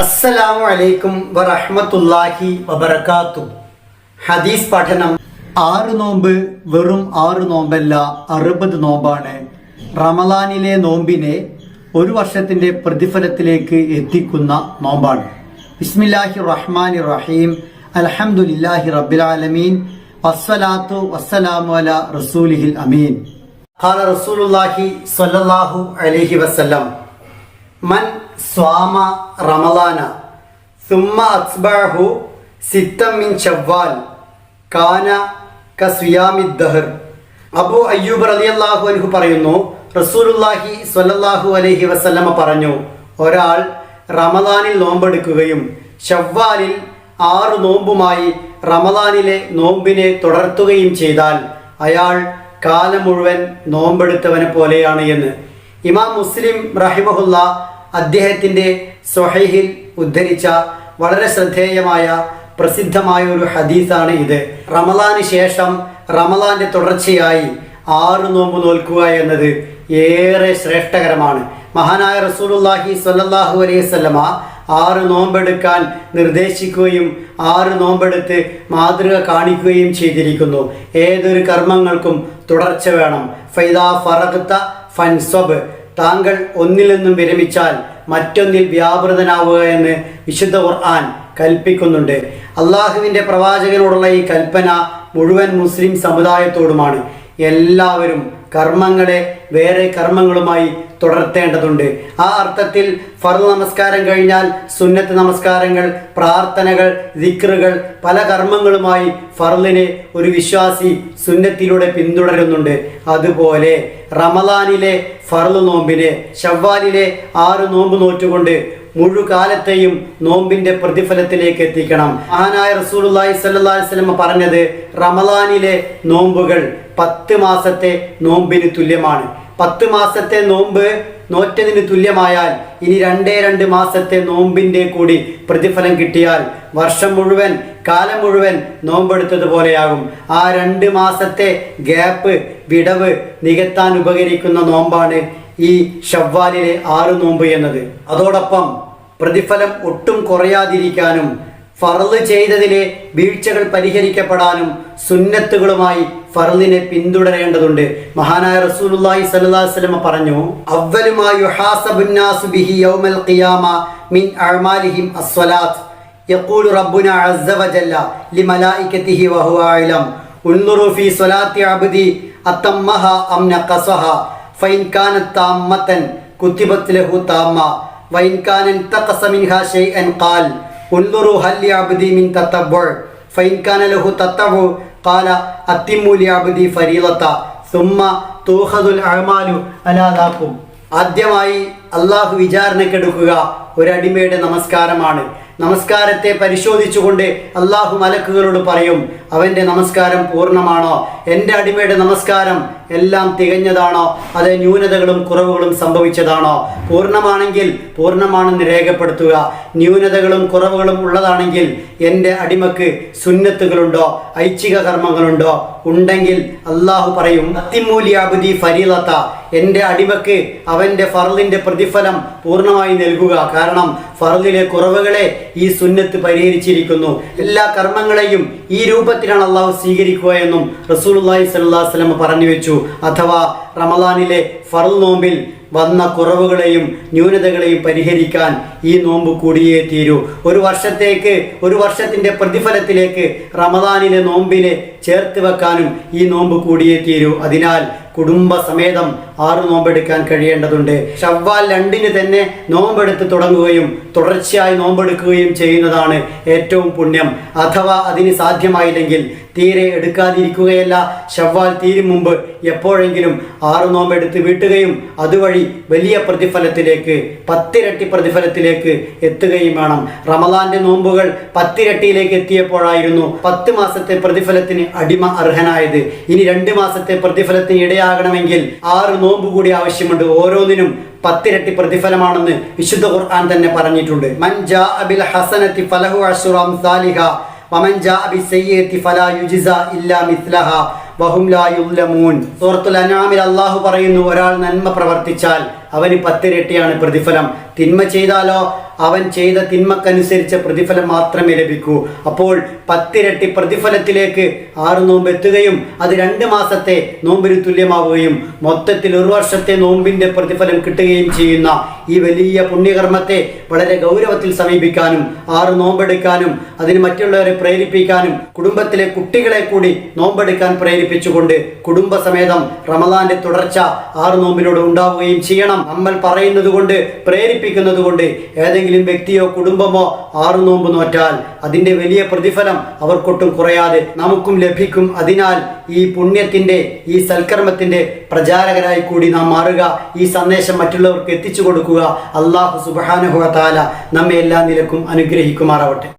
അസ്സലാമു അലൈക്കും വറഹ്മത്തുള്ളാഹി വബറകാത്തു. ഹദീസ് പഠനം. ആറ് നോമ്പ് വെറും ആറ് നോമ്പല്ല അറുപത് നോമ്പാണ്. റമലാനിലെ നോമ്പിനെ ഒരു വർഷത്തിന്റെ പ്രതിഫലത്തിലേക്ക് എത്തിക്കുന്ന നോമ്പാണ്. ബിസ്മില്ലാഹി റഹ്മാൻ റഹീം. അലഹമുല്ലാഹി റബിലാലമീൻ വസ്സലാത്തു വസ്സലാമു അല റസൂലിഹിൽ അമീൻ. ഖാല റസൂലുള്ളാഹി സ്വല്ലല്ലാഹു അലൈഹി വസല്ലം. മൻ സ്വാമ റമലാന സുമ്മ അസ്ബാഹു സിത്തം മിൻ ഷവ്വാൽ കാന കസ്വിയാമി ദഹർ. അബു അയ്യൂബ് റളിയല്ലാഹു അൻഹു പറയുന്നു റസൂലുല്ലാഹി സ്വല്ലല്ലാഹു അലൈഹി വസല്ലമ പറഞ്ഞു ഒരാൾ റമദാനിൽ നോമ്പെടുക്കുകയും ഷവ്വാലിൽ ആറ് നോമ്പുമായി റമദാനിലെ നോമ്പിനെ തുടർത്തുകയും ചെയ്താൽ അയാൾ കാലം മുഴുവൻ നോമ്പെടുത്തവനെ പോലെയാണ് എന്ന്. ഇമാം മുസ്ലിം റഹിമഹുല്ല അദ്ദേഹത്തിന്റെ സൊഹൈഹിൽ ഉദ്ധരിച്ച വളരെ ശ്രദ്ധേയമായ പ്രസിദ്ധമായ ഒരു ഹദീസാണ് ഇത്. റമലാന് ശേഷം റമലാന്റെ തുടർച്ചയായി ആറ് നോമ്പ് നോൽക്കുക എന്നത് ഏറെ ശ്രേഷ്ഠകരമാണ്. മഹാനായ റസൂലുല്ലാഹി സ്വല്ലല്ലാഹു അലൈഹി വസല്ലമ ആറ് നോമ്പെടുക്കാൻ നിർദ്ദേശിക്കുകയും ആറ് നോമ്പെടുത്ത് മാതൃക കാണിക്കുകയും ചെയ്തിരിക്കുന്നു. ഏതൊരു കർമ്മങ്ങൾക്കും തുടർച്ച വേണം. ഫൈദാ ഫറഖ്ത ഫൻസബ്. താങ്കൾ ഒന്നിൽ നിന്നും വിരമിച്ചാൽ മറ്റൊന്നിൽ വ്യാപൃതനാവുക എന്ന് വിശുദ്ധ ഖുർആൻ കൽപ്പിക്കുന്നുണ്ട്. അള്ളാഹുവിന്റെ പ്രവാചകനോടുള്ള ഈ കൽപ്പന മുഴുവൻ മുസ്ലിം സമുദായത്തോടുമാണ്. എല്ലാവരും കർമ്മങ്ങളെ വേറെ കർമ്മങ്ങളുമായി തുടർത്തേണ്ടതുണ്ട്. ആ അർത്ഥത്തിൽ ഫർദ് നമസ്കാരം കഴിഞ്ഞാൽ സുന്നത്ത് നമസ്കാരങ്ങൾ പ്രാർത്ഥനകൾ ദിക്റുകൾ പല കർമ്മങ്ങളുമായി ഫർലിനെ ഒരു വിശ്വാസി സുന്നത്തിലൂടെ പിന്തുടരുന്നുണ്ട്. അതുപോലെ റമലാനിലെ ഫർൾ നോമ്പിനെ ഷവ്വാലിലെ ആറ് നോമ്പ് നോറ്റുകൊണ്ട് മുഴുകാലത്തെയും നോമ്പിന്റെ പ്രതിഫലത്തിലേക്ക് എത്തിക്കണം. മഹാനായ റസൂലുള്ളാഹി സ്വല്ലല്ലാഹി വസല്ലം പറഞ്ഞത് റമലാനിലെ നോമ്പുകൾ പത്ത് മാസത്തെ നോമ്പിന് തുല്യമാണ്. പത്ത് മാസത്തെ നോമ്പ് നോറ്റതിന് തുല്യമായാൽ ഇനി രണ്ടേ രണ്ട് മാസത്തെ നോമ്പിന്റെ കൂടി പ്രതിഫലം കിട്ടിയാൽ വർഷം മുഴുവൻ കാലം മുഴുവൻ നോമ്പെടുത്തതുപോലെയാകും ആ രണ്ട് മാസത്തെ ഗ്യാപ്പ് വിടവ് നികത്താൻ ഉപകരിക്കുന്ന നോമ്പാണ് ഈ ഷവ്വാലിലെ ആറ് നോമ്പ് എന്നത്. അതോടൊപ്പം പ്രതിഫലം ഒട്ടും കുറയാതിരിക്കാനും ഫറൽ ചെയ്തതിലെ വീഴ്ചകൾ പരിഹരിക്കപ്പെടാനും സുന്നത്തുകളുമായി ഫർദിനെ പിന്തുടരേണ്ടതുണ്ട്. മഹാനായ റസൂലുള്ളാഹി സ്വല്ലല്ലാഹു അലൈഹി വസല്ലം പറഞ്ഞു അവ്വലുമാ യുഹാസബുന്നാസു ബിഹി യൗമൽ ഖിയാമ മിൻ അഅമാലിഹിം അസ്സലാത്ത്. യഖൂലു റബ്ബുന അസ്സ വജല്ല ലിമലായികതിഹി വഹുവ അഅലം. ഉൻദുറു ഫീ സ്വലാത്തി അബ്ദി അതമ്മഹ അം നഖസഹ. ഫൈൻ കാനത് താമ്മതൻ കുത്തിബത് ലഹു താമ്മ. Wine Canon തഖസ മിൻഹാ ഷൈഅൻ ഖാൽ. ഉൻദുറു ഹൽ അബ്ദി മിൻ തതബ്ബുഅ ഫൈൻ കാന ലഹു തതബ്ബുഅ قال أتموا لعبدي فريضة ثم تؤخذ الأعمال على ذاكم ആദ്യമായി അള്ളാഹു വിചാരണക്കെടുക്കുക ഒരടിമയുടെ നമസ്കാരമാണ് നമസ്കാരത്തെ പരിശോധിച്ചുകൊണ്ട് അള്ളാഹു മലക്കുകളോട് പറയും അവൻ്റെ നമസ്കാരം പൂർണ്ണമാണോ എൻ്റെ അടിമയുടെ നമസ്കാരം എല്ലാം തികഞ്ഞതാണോ? അത് ന്യൂനതകളും കുറവുകളും സംഭവിച്ചതാണോ? പൂർണമാണെങ്കിൽ പൂർണമാണെന്ന് രേഖപ്പെടുത്തുക. ന്യൂനതകളും കുറവുകളും ഉള്ളതാണെങ്കിൽ എന്റെ അടിമക്ക് സുന്നത്തുകളുണ്ടോ? ഐച്ഛിക കർമ്മങ്ങളുണ്ടോ? ഉണ്ടെങ്കിൽ അള്ളാഹു പറയും അത്തിമൂലിയാബുദി ഫരീലത്ത എന്റെ അടിമക്ക് അവന്റെ ഫറലിന്റെ പ്രതിഫലം പൂർണമായി നൽകുക. കാരണം ഫറലിലെ കുറവുകളെ ഈ സുന്നത്ത് പരിഹരിച്ചിരിക്കുന്നു. എല്ലാ കർമ്മങ്ങളെയും ഈ രൂപത്തിലാണ് അള്ളാഹു സ്വീകരിക്കുക എന്നും റസൂലുള്ളാഹി സ്വല്ലല്ലാഹു അലൈഹി വസല്ലം പറഞ്ഞു വെച്ചു. അഥവാ റമദാനിലെ ഫർൾ നോമ്പിൽ വന്ന കുറവുകളെയും ന്യൂനതകളെയും പരിഹരിക്കാൻ ഈ നോമ്പ് കൂടിയേ തീരൂ. ഒരു വർഷത്തേക്ക് ഒരു വർഷത്തിന്റെ പ്രതിഫലത്തിലേക്ക് റമദാനിലെ നോമ്പിനെ ചേർത്ത് വെക്കാനും ഈ നോമ്പ് കൂടിയേ തീരൂ. അതിനാൽ കുടുംബസമേതം ആറ് നോമ്പെടുക്കാൻ കഴിയേണ്ടതുണ്ട്. ഷവ്വാൽ രണ്ടിന് തന്നെ നോമ്പെടുത്ത് തുടങ്ങുകയും തുടർച്ചയായി നോമ്പെടുക്കുകയും ചെയ്യുന്നതാണ് ഏറ്റവും പുണ്യം. അഥവാ അതിന് സാധ്യമായില്ലെങ്കിൽ തീരെ എടുക്കാതിരിക്കുകയല്ല. ഷവ്വാൽ തീരും മുമ്പ് എപ്പോഴെങ്കിലും ആറ് നോമ്പെടുത്ത് വീട്ടുകയും അതുവഴി വലിയ പ്രതിഫലത്തിലേക്ക് പത്തിരട്ടി പ്രതിഫലത്തിലേക്ക് എത്തുകയും വേണം. റമദാന്റെ നോമ്പുകൾ പത്തിരട്ടിയിലേക്ക് എത്തിയപ്പോഴായിരുന്നു പത്ത് മാസത്തെ പ്രതിഫലത്തിന് അടിമ അർഹനായത്. ഇനി രണ്ട് മാസത്തെ പ്രതിഫലത്തിന് ഇടയാകണമെങ്കിൽ ആറ് നോമ്പ് കൂടി ആവശ്യമുണ്ട്. ഓരോന്നിനും പത്തിരട്ടി പ്രതിഫലമാണെന്ന് വിശുദ്ധ ഖുർആൻ തന്നെ പറഞ്ഞിട്ടുണ്ട്. മൻജാ അബിൽ ഹസനത്തി ഫലഹു അഷുറാം സാലിഹ വമൻ ജാ ബിസയ്യത്തി ഫലാ യുജിസ ഇല്ലാ മിസ്ലഹ. വഹും ലാ യുദ്ലമൂൻ സൂറത്തുൽ അനാമിൽ അള്ളാഹു പറയുന്നു ഒരാൾ നന്മ പ്രവർത്തിച്ചാൽ അവന് പത്തിരട്ടിയാണ് പ്രതിഫലം. തിന്മ ചെയ്താലോ അവൻ ചെയ്ത തിന്മക്കനുസരിച്ച പ്രതിഫലം മാത്രമേ ലഭിക്കൂ. അപ്പോൾ പത്തിരട്ടി പ്രതിഫലത്തിലേക്ക് ആറ് നോമ്പ് എത്തുകയും അത് രണ്ട് മാസത്തെ നോമ്പിന് തുല്യമാവുകയും മൊത്തത്തിൽ ഒരു വർഷത്തെ നോമ്പിന്റെ പ്രതിഫലം കിട്ടുകയും ചെയ്യുന്ന ഈ വലിയ പുണ്യകർമ്മത്തെ വളരെ ഗൗരവത്തിൽ സമീപിക്കാനും ആറ് നോമ്പെടുക്കാനും അതിന് മറ്റുള്ളവരെ പ്രേരിപ്പിക്കാനും കുടുംബത്തിലെ കുട്ടികളെ കൂടി നോമ്പെടുക്കാൻ പ്രേരിപ്പിച്ചുകൊണ്ട് കുടുംബസമേതം റമദാന്റെ തുടർച്ച ആറ് നോമ്പിനോട് ഉണ്ടാവുകയും ചെയ്യണം. നമ്മൾ പറയുന്നത് കൊണ്ട് പ്രേരിപ്പിക്കുന്നത് കൊണ്ട് ഏതെങ്കിലും വ്യക്തിയോ കുടുംബമോ ആറു നോമ്പ് നോറ്റാൽ അതിന്റെ വലിയ പ്രതിഫലം അവർക്കൊട്ടും കുറയാതെ നമുക്കും ലഭിക്കും. അതിനാൽ ഈ പുണ്യത്തിന്റെ ഈ സൽക്കർമ്മത്തിന്റെ പ്രചാരകരായി കൂടി നാം മാറുക. ഈ സന്ദേശം മറ്റുള്ളവർക്ക് എത്തിച്ചു കൊടുക്കുക. അള്ളാഹു സുബാനുഹ താല നമ്മെ എല്ലാ നിലക്കും അനുഗ്രഹിക്കുമാറാവട്ടെ.